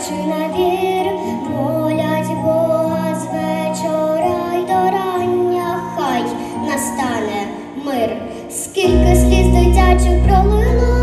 чи на вір, молять Бога з вечора й до рання, хай настане мир, скільки сліз дитячих пролило.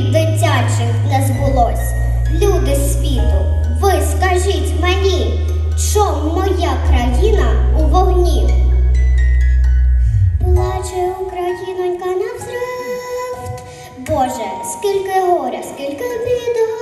дитячих не збулось. Люди світу, ви скажіть мені, чом моя країна у вогні? Плаче Українонька на навзрив, Боже, скільки горя, скільки відео.